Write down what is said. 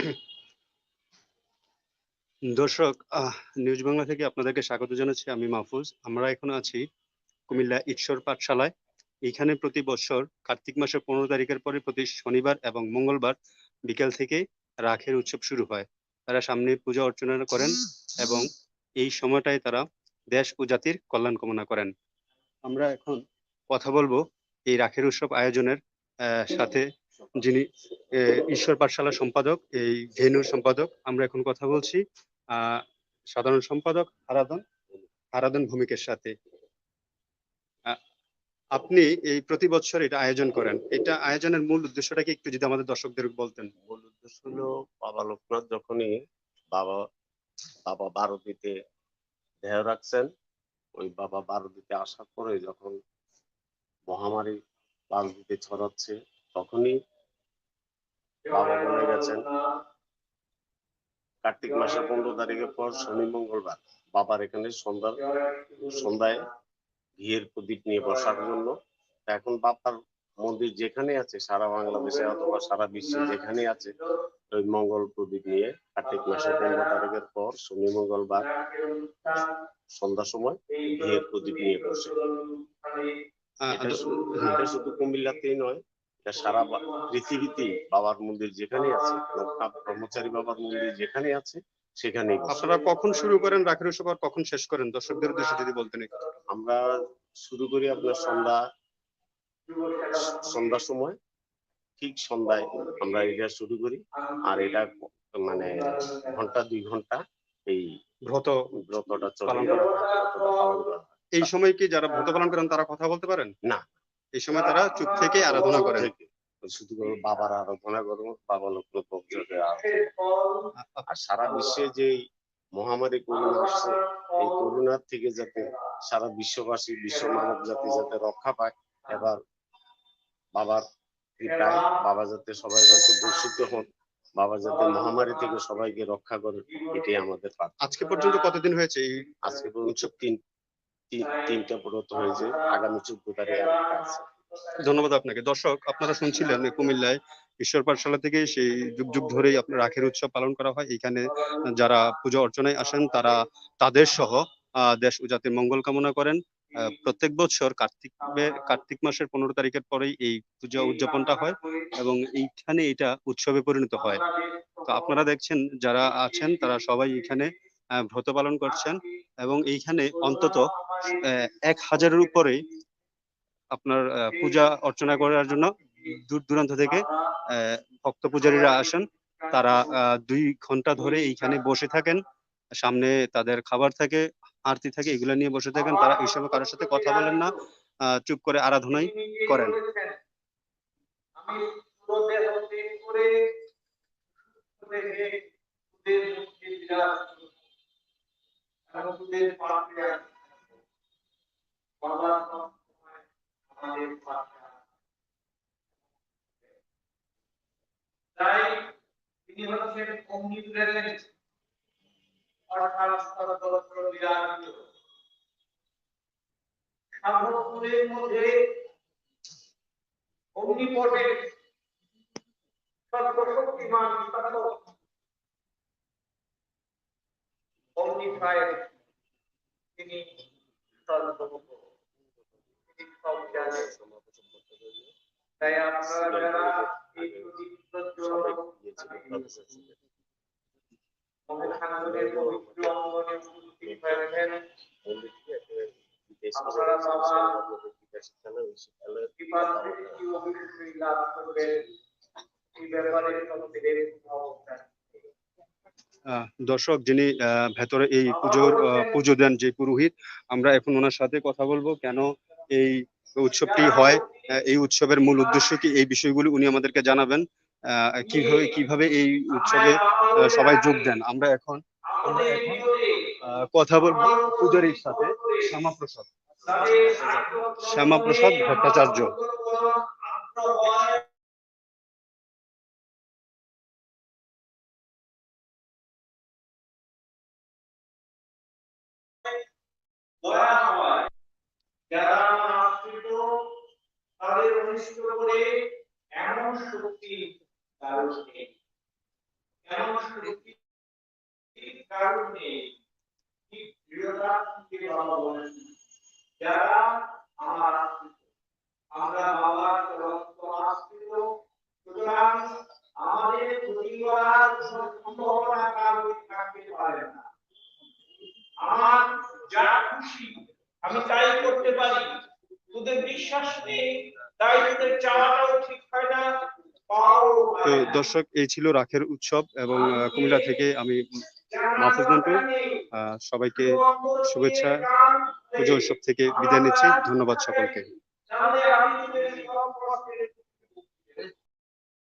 দর্শক নিউজ বাংলা থেকে আপনাদেরকে স্বাগত জানাচ্ছি আমি মাহফুজ। আমরা এখন আছি কুমিল্লা ঈশ্বর পাঠশালায়। এখানে প্রতি বছর কার্তিক মাসের পনেরো তারিখের পরে প্রতি শনিবার এবং মঙ্গলবার বিকেল থেকে রাখের উৎসব শুরু হয়। তারা সামনে পূজা অর্চনা করেন এবং এই সময়টায় তারা দেশ ও জাতির কল্যাণ কামনা করেন। আমরা এখন কথা বলব এই রাখের উৎসব আয়োজনের সাথে যিনি ঈশ্বর পাঠশালা সম্পাদক, এই ভেনুর সম্পাদক, আমরা এখন কথা বলছি সাধারণ সম্পাদক আরাধন আরাধন ভূমিকের সাথে। আপনি এই প্রতি বছর এটা আয়োজন করেন। এটা আয়োজনের মূল উদ্দেশ্যটা কি একটু যদি আমাদের দর্শকদের বলতেন? মূল উদ্দেশ্য হলো বাবা লোকনাথ যখনই বাবা বাবা বারোদিতে দেহ রাখছেন, ওই বাবা বারোদিতে আসার পরে যখন মহামারী দিতে ছড়াচ্ছে তখনই বাবা বলে গেছেন কার্তিক মাসের পনেরো তারিখের পর শনি মঙ্গলবার। বাবার এখানে সন্ধ্যা সন্ধ্যায় ঘিয়ের প্রদীপ নিয়ে বসার জন্য। এখন বাবার মন্দির যেখানে আছে সারা বাংলাদেশে অথবা সারা বিশ্বে যেখানে আছে ওই মঙ্গল প্রদীপ নিয়ে কার্তিক মাসের পনেরো তারিখের পর শনি মঙ্গলবার সন্ধ্যার সময় ঘিয়ের প্রদীপ নিয়ে বসে। শুধু হ্যাঁ। এটা শুধু কুমিল্লাতেই নয় এটা সারা পৃথিবীতেই বাবার মন্দির যেখানে আছে লোকনাথ ব্রহ্মচারী বাবার মন্দির যেখানে আছে সেখানেই বসে। আপনারা কখন শুরু করেন রাখের উৎসব আর কখন শেষ করেন দর্শকদের উদ্দেশ্যে যদি বলতেন। আমরা শুরু করি আপনার সন্ধ্যা সন্ধ্যার সময় ঠিক সন্ধ্যায় আমরা এটা শুরু করি আর এটা মানে ঘণ্টা দুই ঘণ্টা এই ব্রত ব্রতটা চলে পালন করা। এই সময় কি যারা ব্রত পালন করেন তারা কথা বলতে পারেন না। এই সময় তারা চুপ থেকে আরাধনা করেন। শুধু করে বাবার আরাধনা করব বাবা লোকনাথ আর সারা বিশ্বে যে মহামারী করোনা আসছে এই করোনার থেকে যাতে সারা বিশ্ববাসী বিশ্ব মানব জাতি যাতে রক্ষা পায় এবার বাবার কৃপায় বাবা যাতে সবাই যাতে দূষিত হন বাবা যাতে মহামারী থেকে সবাইকে রক্ষা করে এটাই আমাদের আজকে পর্যন্ত কতদিন হয়েছে এই আজকে পর্যন্ত তিন- তিনটা ব্রত হয়েছে। আগামী চোদ্দ তারিখে ধন্যবাদ আপনাকে। দর্শক, আপনারা শুনছিলেন কুমিল্লায় ঈশ্বর পাঠশালা থেকে সেই যুগ যুগ ধরেই আপনার রাখের উৎসব পালন করা হয়। এখানে যারা পূজা অর্চনায় আসেন, তারা তাদের সহ দেশ ও জাতির মঙ্গল কামনা করেন। প্রত্যেক বছর কার্তিক কার্তিক মাসের পনেরো তারিখের পরেই এই পূজা উদযাপনটা হয় এবং এইখানে এটা উৎসবে পরিণত হয়। তো আপনারা দেখছেন, যারা আছেন, তারা সবাই এখানে ব্রত পালন করছেন এবং এইখানে অন্তত এক হাজারের উপরে আপনার পূজা অর্চনা করার জন্য দূর দূরান্ত থেকে ভক্ত পূজারীরা আসেন। তারা দুই ঘণ্টা ধরে এইখানে বসে থাকেন। সামনে তাদের খাবার থাকে, আরতি থাকে, এগুলো নিয়ে বসে থাকেন। তারা এই সময় কারোর সাথে কথা বলেন না চুপ করে আরাধনাই করেন। আমি সবসময় আমাদের। তাই তিনি হচ্ছেন সাধকগুলির মধ্যে omnipotent, সর্বশক্তিমান omniscient, তিনি সর্বজ্ঞ, তিনি সব জানেন। তাই আপনারা যারা এই পবিত্র অঙ্গনে উপস্থিত হয়েছেন দর্শক যিনি ভেতরে এই পুজোর পুজো দেন যে পুরোহিত, আমরা এখন ওনার সাথে কথা বলব। কেন এই উৎসবটি হয়। এই উৎসবের মূল উদ্দেশ্য কি? এই বিষয়গুলি উনি আমাদেরকে জানাবেন। কীভাবে কীভাবে এই উৎসবে সবাই যোগ দেন? আমরা এখন কথা বলব পূজারীর সাথে শ্যামাপ্রসাদ। শ্যামাপ্রসাদ ভট্টাচার্য। তাদের করে এমন শক্তি কারও নেই। এমন সুরক্ষিত কারণে কি দৃঢ়তা থেকে বাবা বলেন। যারা আমার আমরা বাবার চলন্ত আশ্রিত। সুতরাং আমাদের ক্ষতি করার সম্ভাবনা কারও থাকতে পারে না। আমার যা খুশি, আমি তাই করতে পারি। তোদের বিশ্বাস নেই? তো দর্শক এই ছিল রাখের উৎসব এবং কুমিল্লা থেকে আমি মাহফুজ মন্টু আহ, সবাইকে শুভেচ্ছা। পুজো উৎসব থেকে বিদায় নিচ্ছি। ধন্যবাদ সকলকে।